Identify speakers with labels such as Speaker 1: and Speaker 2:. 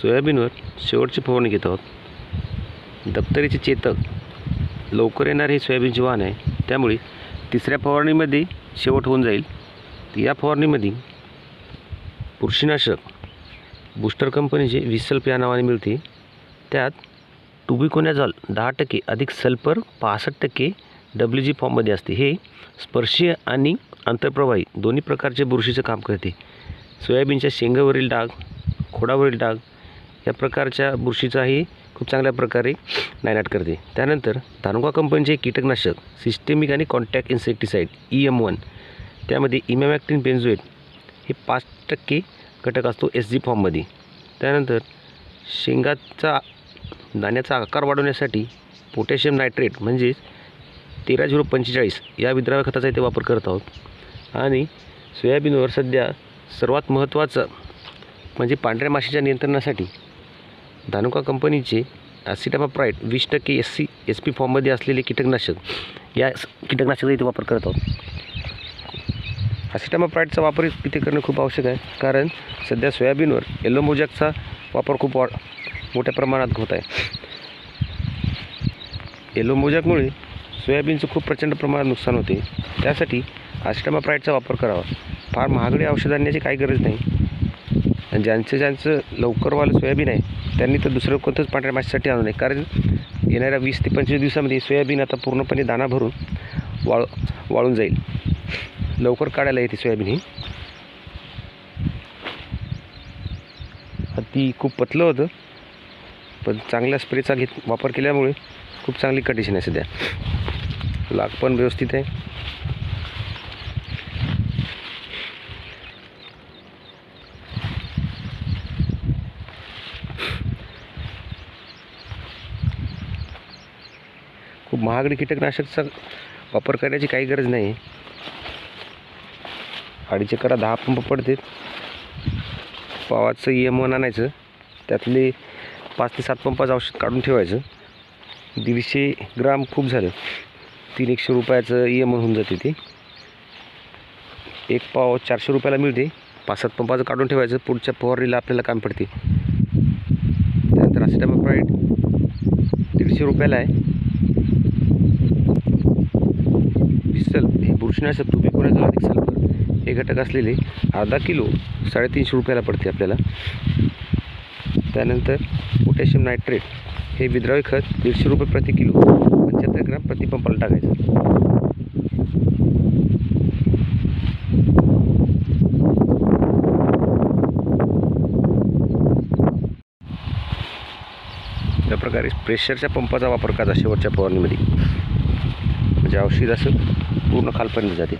Speaker 1: सोयाबीनवर शेवटची फवारणी घेत आहोत. दप्तरीचे चेतक लवकर येणारे हे सोयाबीनचे वाहन आहे. त्यामुळे तिसऱ्या फवारणीमध्ये शेवट होऊन जाईल. या फवारणीमध्ये बुरशीनाशक बूस्टर कंपनीचे विसल्प या नावाने मिळते त्यात टुबिकोनॅझॉल दहा टक्के अधिक सल्फर पासष्ट टक्के डब्ल्यू जी फॉर्ममध्ये असते. हे स्पर्शीय आणि आंतरप्रवाही दोन्ही प्रकारचे बुरशीचं काम करते. सोयाबीनच्या शेंगावरील डाग खोडावरील डाग या प्रकारच्या बुरशीचाही खूप चांगल्या प्रकारे नायनाट करते. त्यानंतर धानुका कंपनीचे कीटकनाशक सिस्टेमिक आणि contact insecticide E M one त्यामध्ये इमॅमॅक्टिन बेन्झोएट हे पाच टक्के घटक असतो एस जी फॉर्ममध्ये त्यानंतर शेंगाचा दाण्याचा आकार वाढवण्यासाठी पोटॅशियम नायट्रेट म्हणजेच तेरा झिरो पंचेचाळीस या विद्राव्य खताचा इथे वापर करत आहोत. आणि सोयाबीनवर सध्या सर्वात महत्त्वाचं म्हणजे पांढऱ्या माशीच्या नियंत्रणासाठी धानुका कंपनीचे ॲसिटामाप्राईट वीस टक्के एस सी एस पी फॉर्ममध्ये असलेले कीटकनाशक या कीटकनाशकाचा इथे वापर करत आहोत. ॲसिटामाप्राईटचा वापर इथे करणं खूप आवश्यक आहे कारण सध्या सोयाबीनवर येलो मोजॅकचा वापर खूप वा मोठ्या प्रमाणात होत आहे. येलो मोजॅकमुळे सोयाबीनचं खूप प्रचंड प्रमाणात नुकसान होते. त्यासाठी ॲसिटामाप्राईटचा वापर करावा. फार महागडे औषध आणण्याची काही गरज नाही. ज्यांचं ज्यांचं लवकरवालं सोयाबीन आहे त्यांनी तर दुसरं कोणतंच पांढऱ्या माशीसाठी आणू नये. कारण येणाऱ्या वीस ते पंचवीस दिवसामध्ये सोयाबीन आता पूर्णपणे दाना भरून वाळ वाळून जाईल. लवकर काढायला येते सोयाबीन ही. ती खूप पतलं होतं पण चांगल्या स्प्रेचा घेत वापर केल्यामुळे खूप चांगली कंडिशन आहे सध्या. लाग पण व्यवस्थित आहे. खूप महागडी कीटकनाशकचा वापर करण्याची काही गरज नाही. अडीचे करा दहा पंप पडते पावाचं ई एम वन आणायचं. त्यातले पाच ते सात पंपाचं औषध काढून ठेवायचं. दीडशे ग्राम खूप झालं. तीन एकशे रुपयाचं ई एम होऊन जाते ते. एक पाव चारशे रुपयाला मिळते. पाच सात पंपाचं काढून ठेवायचं. पुढच्या फवारणीला आपल्याला काम पडते. त्यानंतर असिटामाप्राईट दीडशे रुपयाला आहे. विसल हे बुरशीनाशक टुबिकोनाझॉल अधिक सल्फर हे घटक असलेले अर्धा किलो साडेतीनशे रुपयाला पडते आपल्याला. त्यानंतर पोटॅशियम नायट्रेट हे विद्रावी खत दीडशे रुपये प्रति किलो पंच्याहत्तर ग्राम प्रतिपंपाला टाकायचं या प्रकारे. प्रेशरच्या पंपाचा वापर करायचा शेवटच्या फवारणीमध्ये. म्हणजे औषध असं पूर्ण खालपर्यंत जाते.